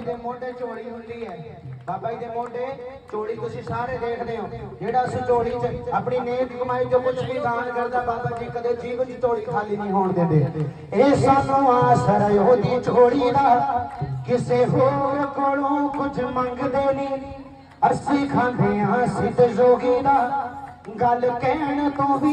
ਜੀ ਦੇ ਮੋਢੇ ਝੋਲੀ ਹੁੰਦੀ ਹੈ ਬਾਬਾ ਜੀ ਦੇ ਮੋਢੇ ਝੋਲੀ ਤੁਸੀਂ ਸਾਰੇ ਦੇਖਦੇ ਹੋ ਜਿਹੜਾ ਅਸੀਂ ਝੋਲੀ 'ਚ ਆਪਣੀ ਨੇਕ ਕਮਾਈ ਜੋ ਕੁਝ ਵੀ ਦਾਨ ਕਰਦਾ ਬਾਬਾ ਜੀ ਕਦੇ ਜੀਵਨ ਦੀ ਝੋਲੀ ਖਾਲੀ ਨਹੀਂ ਹੋਣ ਦਿੰਦੇ ਇਹ ਸਾਨੂੰ ਆਸਰਾ ਉਹਦੀ ਝੋਲੀ ਦਾ ਕਿਸੇ ਹੋਰ ਕੋਲੋਂ ਕੁਝ ਮੰਗਦੇ ਨਹੀਂ ਅਸੀਂ ਖਾਂਦੇ ਹਾਂ ਸਿੱਧ ਜੋਗੀ ਦਾ ਗੱਲ ਕਹਿਣ ਤੋਂ ਵੀ